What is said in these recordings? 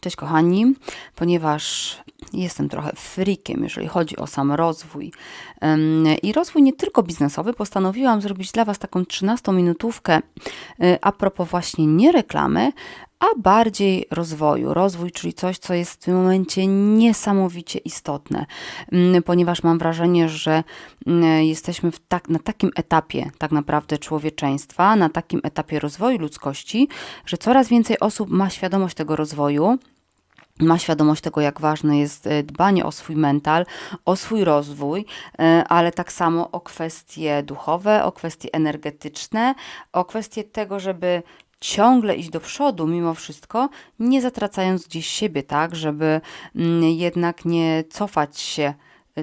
Cześć kochani, ponieważ jestem trochę freakiem, jeżeli chodzi o sam rozwój. I rozwój nie tylko biznesowy, postanowiłam zrobić dla Was taką 13-minutówkę y, a propos właśnie nie reklamy, a bardziej rozwoju. Rozwój, czyli coś, co jest w tym momencie niesamowicie istotne, ponieważ mam wrażenie, że jesteśmy tak, na takim etapie tak naprawdę człowieczeństwa, na takim etapie rozwoju ludzkości, że coraz więcej osób ma świadomość tego rozwoju ma świadomość tego, jak ważne jest e, dbanie o swój mental, o swój rozwój, e, ale tak samo o kwestie duchowe, o kwestie energetyczne, o kwestie tego, żeby ciągle iść do przodu mimo wszystko, nie zatracając gdzieś siebie, tak, żeby mm, jednak nie cofać się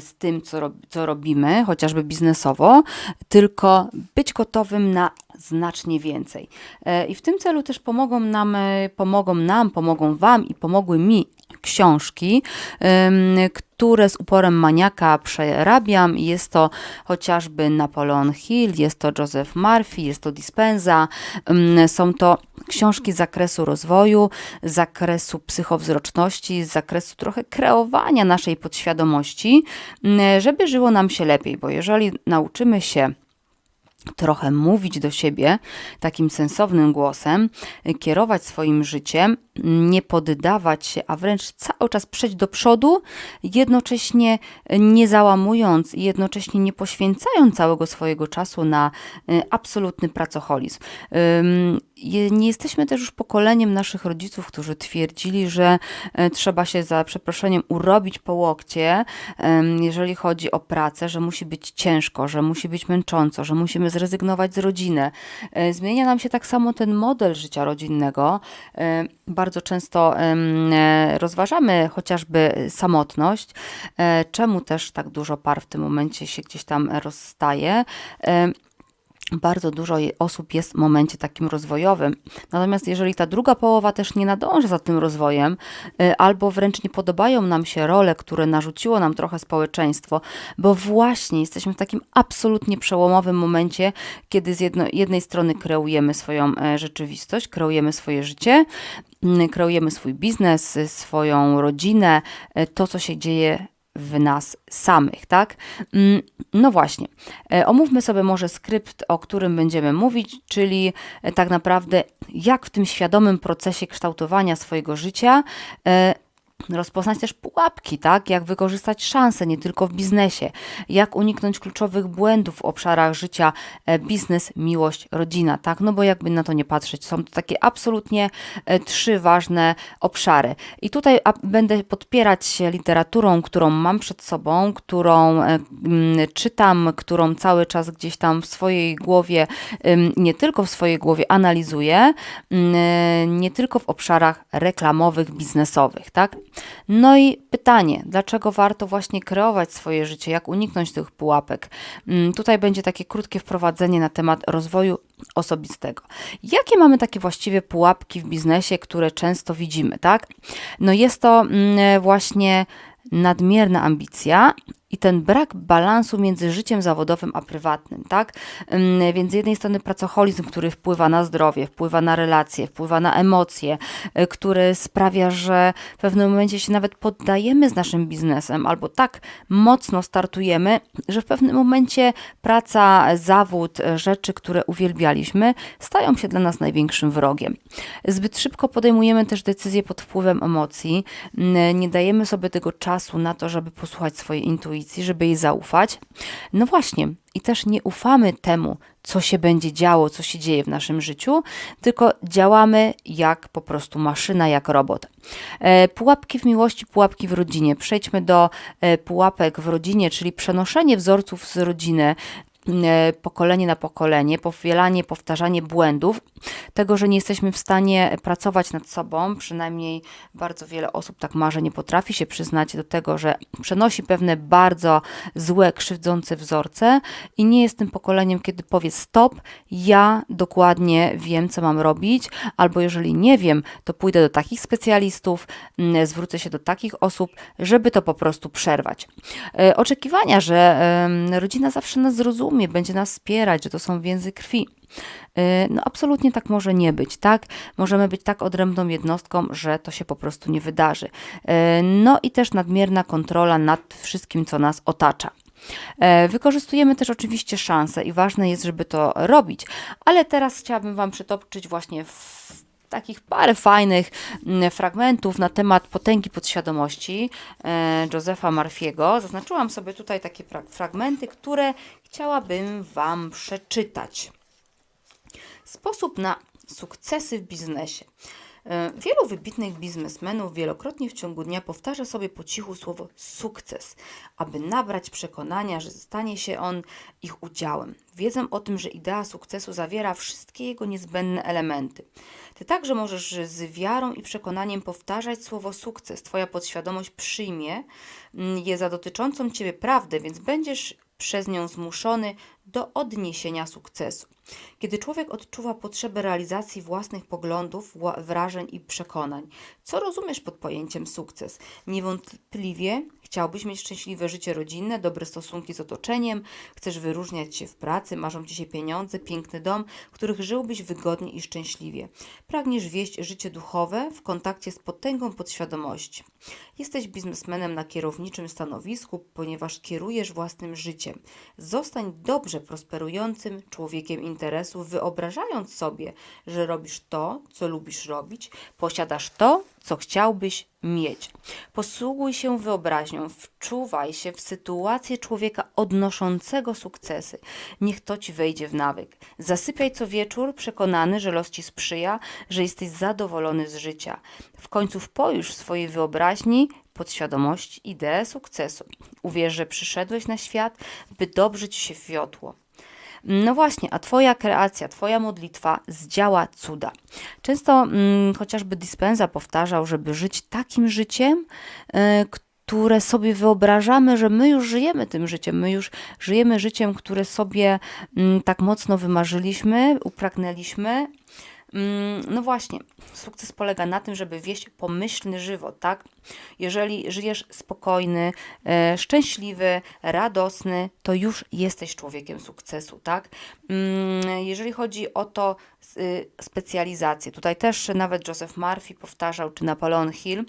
z tym, co, co robimy, chociażby biznesowo, tylko być gotowym na znacznie więcej. E, I w tym celu też pomogą nam, e, pomogą nam, pomogą Wam i pomogły mi książki, które z uporem maniaka przerabiam. Jest to chociażby Napoleon Hill, jest to Joseph Murphy, jest to Dispenza. Są to książki z zakresu rozwoju, z zakresu psychowzroczności, z zakresu trochę kreowania naszej podświadomości, żeby żyło nam się lepiej, bo jeżeli nauczymy się trochę mówić do siebie takim sensownym głosem, kierować swoim życiem, nie poddawać się, a wręcz cały czas przejść do przodu, jednocześnie nie załamując i jednocześnie nie poświęcając całego swojego czasu na y, absolutny pracoholizm. Nie jesteśmy też już pokoleniem naszych rodziców, którzy twierdzili, że e, trzeba się za przeproszeniem urobić po łokcie, jeżeli chodzi o pracę, że musi być ciężko, że musi być męcząco, że musimy zrezygnować z rodziny. E, zmienia nam się tak samo ten model życia rodzinnego. E, bardzo często rozważamy chociażby samotność, czemu też tak dużo par w tym momencie się gdzieś tam rozstaje bardzo dużo osób jest w momencie takim rozwojowym. Natomiast jeżeli ta druga połowa też nie nadąża za tym rozwojem, y, albo wręcz nie podobają nam się role, które narzuciło nam trochę społeczeństwo, bo właśnie jesteśmy w takim absolutnie przełomowym momencie, kiedy z jedno, jednej strony kreujemy swoją e, rzeczywistość, kreujemy swoje życie, kreujemy swój biznes, swoją rodzinę, e, to co się dzieje w nas samych, tak? Mm, no właśnie, e, omówmy sobie może skrypt, o którym będziemy mówić, czyli e, tak naprawdę jak w tym świadomym procesie kształtowania swojego życia e, rozpoznać też pułapki, tak? Jak wykorzystać szanse nie tylko w biznesie, jak uniknąć kluczowych błędów w obszarach życia e, biznes, miłość, rodzina, tak? No bo jakby na to nie patrzeć, są to takie absolutnie e, trzy ważne obszary. I tutaj będę podpierać się literaturą, którą mam przed sobą, którą e, czytam, którą cały czas gdzieś tam w swojej głowie, nie tylko w swojej głowie analizuję, nie tylko w obszarach reklamowych, biznesowych, tak? No i pytanie, dlaczego warto właśnie kreować swoje życie, jak uniknąć tych pułapek? Mm, tutaj będzie takie krótkie wprowadzenie na temat rozwoju osobistego. Jakie mamy takie właściwie pułapki w biznesie, które często widzimy, tak? No jest to mm, właśnie nadmierna ambicja i ten brak balansu między życiem zawodowym a prywatnym, tak? Więc z jednej strony pracoholizm, który wpływa na zdrowie, wpływa na relacje, wpływa na emocje, y, który sprawia, że w pewnym momencie się nawet poddajemy z naszym biznesem albo tak mocno startujemy, że w pewnym momencie praca, zawód, rzeczy, które uwielbialiśmy, stają się dla nas największym wrogiem. Zbyt szybko podejmujemy też decyzje pod wpływem emocji, nie dajemy sobie tego czasu na to, żeby posłuchać swojej intuicji intuicji, żeby jej zaufać. No właśnie, i też nie ufamy temu, co się będzie działo, co się dzieje w naszym życiu, tylko działamy jak po prostu maszyna, jak robot. E, pułapki w miłości, pułapki w rodzinie. Przejdźmy do e, pułapek w rodzinie, czyli przenoszenie wzorców z rodziny E, pokolenie na pokolenie, powielanie, powtarzanie błędów, tego, że nie jesteśmy w stanie pracować nad sobą, przynajmniej bardzo wiele osób tak ma, że nie potrafi się przyznać do tego, że przenosi pewne bardzo złe, krzywdzące wzorce i nie jest tym pokoleniem, kiedy powie stop, ja dokładnie wiem, co mam robić, albo jeżeli nie wiem, to pójdę do takich specjalistów, zwrócę się do takich osób, żeby to po prostu przerwać. E, oczekiwania, że rodzina zawsze nas zrozumie, będzie nas wspierać, że to są więzy krwi. E, no absolutnie tak może nie być, tak? Możemy być tak odrębną jednostką, że to się po prostu nie wydarzy. E, no i też nadmierna kontrola nad wszystkim, co nas otacza. E, wykorzystujemy też oczywiście szanse i ważne jest, żeby to robić, ale teraz chciałabym Wam przytoczyć właśnie takich parę fajnych mm, fragmentów na temat potęgi podświadomości Josefa Marfiego. Zaznaczyłam sobie tutaj takie fragmenty, które chciałabym Wam przeczytać. Sposób na sukcesy w biznesie. E, wielu wybitnych biznesmenów wielokrotnie w ciągu dnia powtarza sobie po cichu słowo sukces, aby nabrać przekonania, że stanie się on ich udziałem. Wiedzą o tym, że idea sukcesu zawiera wszystkie jego niezbędne elementy. Ty także możesz z wiarą i przekonaniem powtarzać słowo sukces. Twoja podświadomość przyjmie mm, je za dotyczącą Ciebie prawdę, więc będziesz przez nią zmuszony do odniesienia sukcesu. Kiedy człowiek odczuwa potrzebę realizacji własnych poglądów, wrażeń i przekonań, co rozumiesz pod pojęciem sukces? Niewątpliwie chciałbyś mieć szczęśliwe życie rodzinne, dobre stosunki z otoczeniem, chcesz wyróżniać się w pracy, marzą ci się pieniądze, piękny dom, w których żyłbyś wygodnie i szczęśliwie. Pragniesz wieść życie duchowe w kontakcie z potęgą podświadomości. Jesteś biznesmenem na kierowniczym stanowisku, ponieważ kierujesz własnym życiem. Zostań dobrze prosperującym człowiekiem interesu, wyobrażając sobie, że robisz to, co lubisz robić, posiadasz to, co chciałbyś mieć. Posługuj się wyobraźnią, wczuwaj się w sytuację człowieka odnoszącego sukcesy. Niech to ci wejdzie w nawyk. Zasypiaj co wieczór, przekonany, że los ci sprzyja, że jesteś zadowolony z życia. W końcu wpojusz w swojej wyobraźni podświadomość ideę sukcesu. Uwierz, że przyszedłeś na świat, by dobrze ci się wiodło. No właśnie, a Twoja kreacja, Twoja modlitwa zdziała cuda. Często mm, chociażby Dispenza powtarzał, żeby żyć takim życiem, y, które sobie wyobrażamy, że my już żyjemy tym życiem, my już żyjemy życiem, które sobie mm, tak mocno wymarzyliśmy, upragnęliśmy no właśnie, sukces polega na tym, żeby wieść pomyślny żywot, tak? Jeżeli żyjesz spokojny, e, szczęśliwy, radosny, to już jesteś człowiekiem sukcesu, tak? Mm, jeżeli chodzi o to y, specjalizację, tutaj też nawet Joseph Murphy powtarzał, czy Napoleon Hill,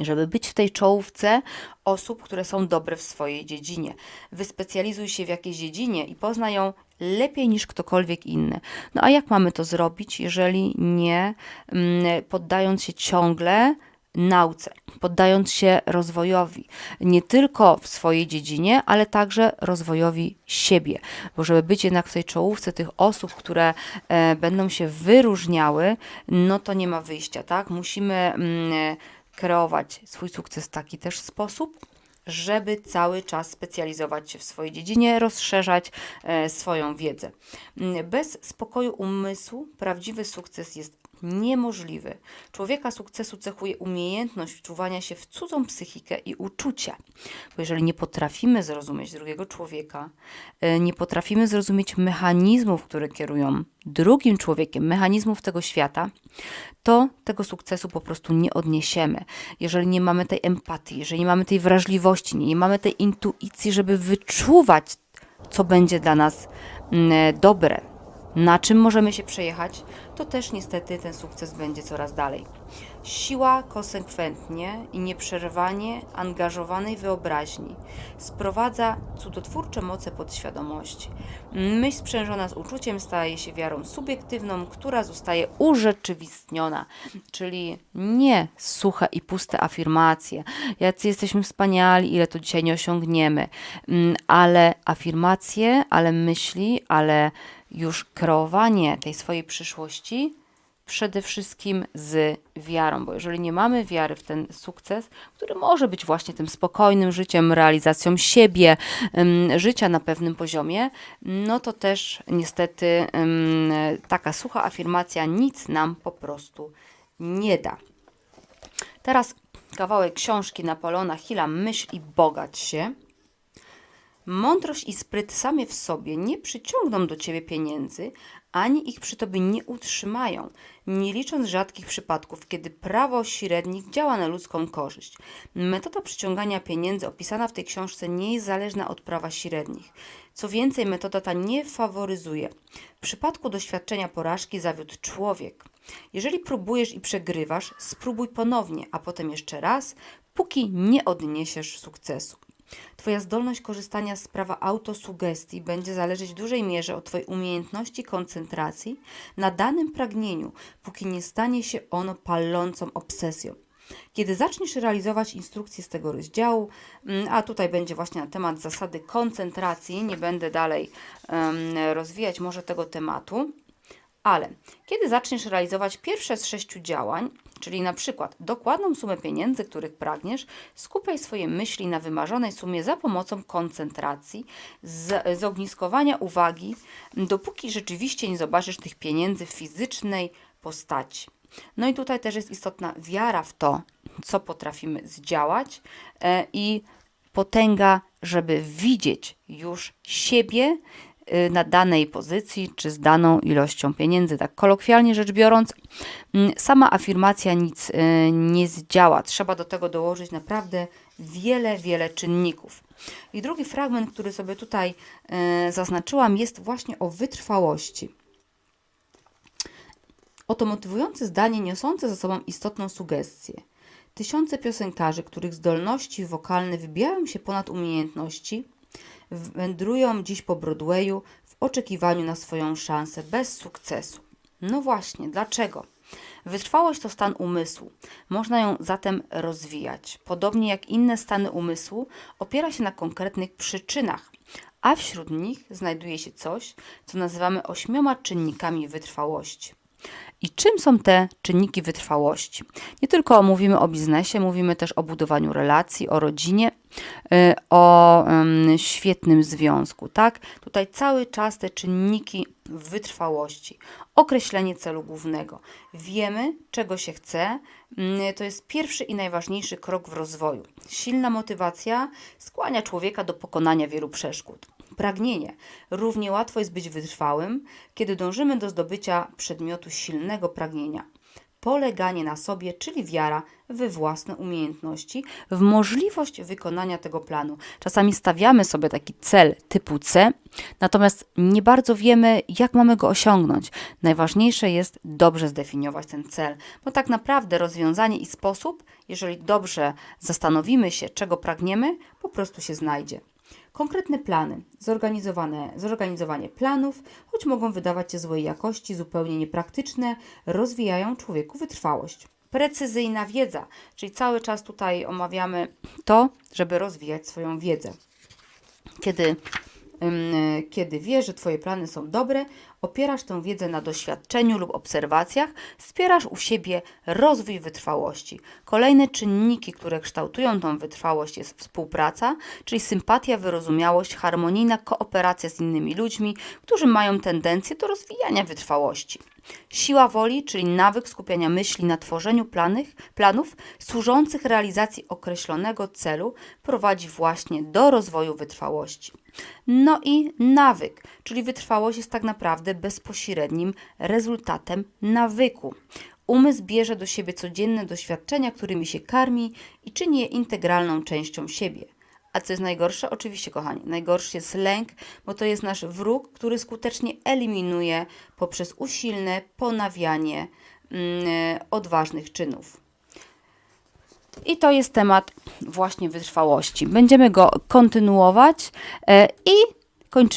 żeby być w tej czołówce osób, które są dobre w swojej dziedzinie. Wyspecjalizuj się w jakiejś dziedzinie i poznaj ją lepiej niż ktokolwiek inny. No a jak mamy to zrobić, jeżeli nie mm, poddając się ciągle nauce, poddając się rozwojowi, nie tylko w swojej dziedzinie, ale także rozwojowi siebie, bo żeby być jednak w tej czołówce tych osób, które e, będą się wyróżniały, no to nie ma wyjścia, tak? Musimy mm, kreować swój sukces w taki też sposób, żeby cały czas specjalizować się w swojej dziedzinie, rozszerzać e, swoją wiedzę. Mm, bez spokoju umysłu prawdziwy sukces jest niemożliwy. Człowieka sukcesu cechuje umiejętność wczuwania się w cudzą psychikę i uczucia. Bo jeżeli nie potrafimy zrozumieć drugiego człowieka, e, nie potrafimy zrozumieć mechanizmów, które kierują drugim człowiekiem, mechanizmów tego świata, to tego sukcesu po prostu nie odniesiemy. Jeżeli nie mamy tej empatii, jeżeli nie mamy tej wrażliwości, nie mamy tej intuicji, żeby wyczuwać, co będzie dla nas mm, dobre, na czym możemy się przejechać, to też niestety ten sukces będzie coraz dalej. Siła konsekwentnie i nieprzerwanie angażowanej wyobraźni sprowadza cudotwórcze moce podświadomości. Myśl sprzężona z uczuciem staje się wiarą subiektywną, która zostaje urzeczywistniona, czyli nie suche i puste afirmacje, jacy jesteśmy wspaniali, ile to dzisiaj nie osiągniemy, mm, ale afirmacje, ale myśli, ale już kreowanie tej swojej przyszłości przede wszystkim z wiarą, bo jeżeli nie mamy wiary w ten sukces, który może być właśnie tym spokojnym życiem, realizacją siebie, życia na pewnym poziomie, no to też niestety taka sucha afirmacja nic nam po prostu nie da. Teraz kawałek książki Napoleona Hilla Myśl i bogać się. Mądrość i spryt same w sobie nie przyciągną do ciebie pieniędzy, ani ich przy tobie nie utrzymają, nie licząc rzadkich przypadków, kiedy prawo średnich działa na ludzką korzyść. Metoda przyciągania pieniędzy opisana w tej książce nie jest zależna od prawa średnich. Co więcej, metoda ta nie faworyzuje. W przypadku doświadczenia porażki zawiódł człowiek. Jeżeli próbujesz i przegrywasz, spróbuj ponownie, a potem jeszcze raz, póki nie odniesiesz sukcesu. Twoja zdolność korzystania z prawa autosugestii będzie zależeć w dużej mierze od Twojej umiejętności koncentracji na danym pragnieniu, póki nie stanie się ono palącą obsesją. Kiedy zaczniesz realizować instrukcje z tego rozdziału, mm, a tutaj będzie właśnie na temat zasady koncentracji, nie będę dalej um, rozwijać może tego tematu, ale kiedy zaczniesz realizować pierwsze z sześciu działań, czyli na przykład dokładną sumę pieniędzy, których pragniesz, skupiaj swoje myśli na wymarzonej sumie za pomocą koncentracji, z, zogniskowania uwagi, dopóki rzeczywiście nie zobaczysz tych pieniędzy w fizycznej postaci. No i tutaj też jest istotna wiara w to, co potrafimy zdziałać e, i potęga, żeby widzieć już siebie na danej pozycji czy z daną ilością pieniędzy. Tak kolokwialnie rzecz biorąc, mm, sama afirmacja nic y, nie zdziała. Trzeba do tego dołożyć naprawdę wiele, wiele czynników. I drugi fragment, który sobie tutaj y, zaznaczyłam, jest właśnie o wytrwałości. Oto motywujące zdanie niosące za sobą istotną sugestię. Tysiące piosenkarzy, których zdolności wokalne wybijają się ponad umiejętności, wędrują dziś po Broadwayu w oczekiwaniu na swoją szansę bez sukcesu. No właśnie, dlaczego? Wytrwałość to stan umysłu. Można ją zatem rozwijać. Podobnie jak inne stany umysłu, opiera się na konkretnych przyczynach, a wśród nich znajduje się coś, co nazywamy ośmioma czynnikami wytrwałości. I czym są te czynniki wytrwałości? Nie tylko mówimy o biznesie, mówimy też o budowaniu relacji, o rodzinie, o świetnym związku, tak? Tutaj cały czas te czynniki wytrwałości. Określenie celu głównego. Wiemy, czego się chce. Mm, to jest pierwszy i najważniejszy krok w rozwoju. Silna motywacja skłania człowieka do pokonania wielu przeszkód pragnienie. Równie łatwo jest być wytrwałym, kiedy dążymy do zdobycia przedmiotu silnego pragnienia. Poleganie na sobie, czyli wiara we własne umiejętności, w możliwość wykonania tego planu. Czasami stawiamy sobie taki cel typu C, natomiast nie bardzo wiemy, jak mamy go osiągnąć. Najważniejsze jest dobrze zdefiniować ten cel, bo tak naprawdę rozwiązanie i sposób, jeżeli dobrze zastanowimy się, czego pragniemy, po prostu się znajdzie. Konkretne plany, zorganizowane, zorganizowanie planów, choć mogą wydawać się złej jakości, zupełnie niepraktyczne, rozwijają człowieku wytrwałość. Precyzyjna wiedza, czyli cały czas tutaj omawiamy to, żeby rozwijać swoją wiedzę. Kiedy kiedy wiesz, że Twoje plany są dobre, opierasz tę wiedzę na doświadczeniu lub obserwacjach, wspierasz u siebie rozwój wytrwałości. Kolejne czynniki, które kształtują tą wytrwałość jest współpraca, czyli sympatia, wyrozumiałość, harmonijna kooperacja z innymi ludźmi, którzy mają tendencję do rozwijania wytrwałości. Siła woli, czyli nawyk skupiania myśli na tworzeniu planych, planów służących realizacji określonego celu, prowadzi właśnie do rozwoju wytrwałości. No i nawyk, czyli wytrwałość jest tak naprawdę bezpośrednim rezultatem nawyku. Umysł bierze do siebie codzienne doświadczenia, którymi się karmi i czyni je integralną częścią siebie. A co jest najgorsze? Oczywiście, kochani, najgorszy jest lęk, bo to jest nasz wróg, który skutecznie eliminuje poprzez usilne ponawianie mm, odważnych czynów. I to jest temat właśnie wytrwałości. Będziemy go kontynuować e, i kończymy.